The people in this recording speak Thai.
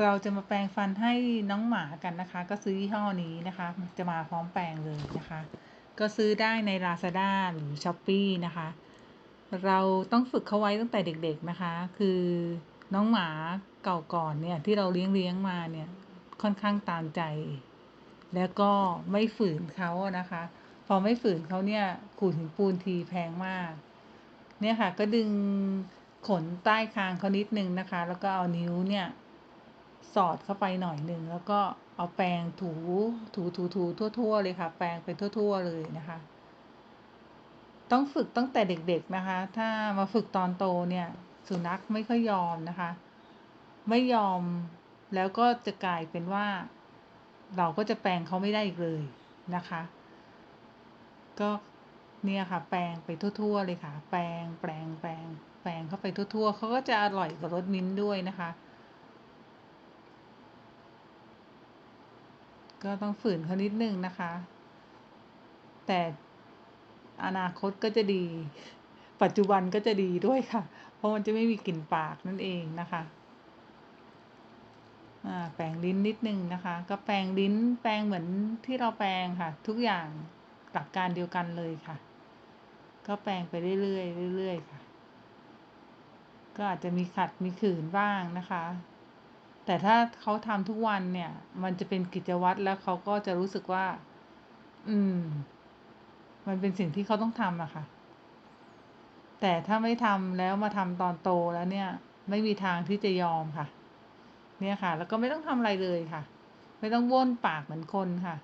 เราจะมาแปรงฟันให้น้องหมากันนะคะ ก็ซื้อยี่ห้อนี้นะคะ จะมาพร้อมแปรงเลยนะคะ ก็ซื้อได้ใน Lazada หรือ Shopee นะคะ เราต้องฝึกเขาไว้ตั้งแต่เด็กๆนะคะ คือน้องหมาเก่าก่อนเนี่ยที่เราเลี้ยงเลี้ยงมาเนี่ยค่อนข้างตามใจ แล้วก็ไม่ฝืนเขานะคะ พอไม่ฝืนเขาเนี่ยขูดหินปูนทีแพงมาก เนี่ยค่ะก็ดึงขนใต้คางเขานิดนึงนะคะ แล้วก็เอานิ้วเนี่ย สอดเข้าไปหน่อยหนึ่งแล้วก็เอาแปรงถูถูถูถูทั่ว ๆ เลยค่ะ แปรงไปทั่ว ๆ เลยนะคะ ต้องฝึกตั้งแต่เด็กๆนะคะ ถ้ามาฝึกตอนโตเนี่ย สุนัขไม่ค่อยยอมนะคะ ไม่ยอมแล้วก็จะกลายเป็นว่า เราก็จะแปรงเขาไม่ได้อีกเลยนะคะ ก็เนี่ยค่ะ แปรงไปทั่ว ๆ เลยค่ะ แปรงแปรงแปรงแปรงเข้าไปทั่ว ๆเขาก็จะอร่อยกว่ารสมิ้นท์ด้วยนะคะ ก็ต้องฝืนเขานิดนึงนะคะ แต่อนาคตก็จะดี ปัจจุบันก็จะดีด้วยค่ะ เพราะมันจะไม่มีกลิ่นปากนั่นเองนะคะอ่าแปรงลิ้นนิดนึงนะคะ ก็แปรงลิ้นแปรงเหมือนที่เราแปรงค่ะ ทุกอย่างหลักการเดียวกันเลยค่ะ ก็แปรงไปเรื่อยๆเรื่อยๆค่ะ ก็อาจจะมีขัดมีขืนบ้างนะคะ แต่ถ้าเขาทำทุกวันเนี่ย มันจะเป็นกิจวัตรแล้วเขาก็จะรู้สึกว่า อืม มันเป็นสิ่งที่เขาต้องทำอะค่ะ แต่ถ้าไม่ทำแล้วมาทำตอนโตแล้วเนี่ย ไม่มีทางที่จะยอมค่ะ เนี่ยค่ะ แล้วก็ไม่ต้องทำอะไรเลยค่ะ ไม่ต้องบ้วนปากเหมือนคนค่ะ